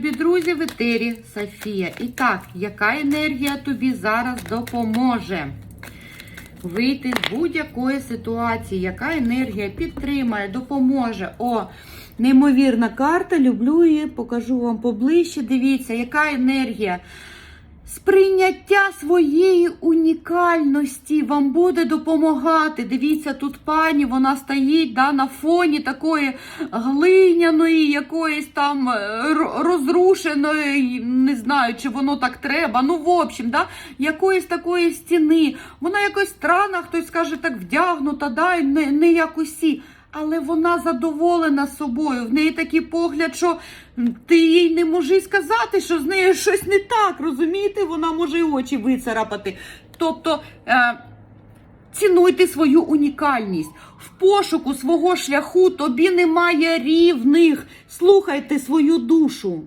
любі друзі, в етері Софія. І так, яка енергія тобі зараз допоможе вийти з будь-якої ситуації? Яка енергія підтримає, допоможе? О, неймовірна карта. Люблю її, покажу вам поближче. Дивіться, яка енергія. Сприйняття своєї унікальності вам буде допомагати. Дивіться, тут пані, вона стоїть да, на фоні такої глиняної, якоїсь там е, розрушеної, не знаю, чи воно так треба. Ну, в общем, да, якоїсь такої стіни. Вона якось странна, хтось скаже, так вдягнута, да, не, не як усі. Але вона задоволена собою. В неї такий погляд, що ти їй не можеш сказати, що з нею щось не так. Розумієте? Вона може й очі вицарапати. Тобто. Е, Цінуйте свою унікальність. В пошуку свого шляху тобі немає рівних. Слухайте свою душу.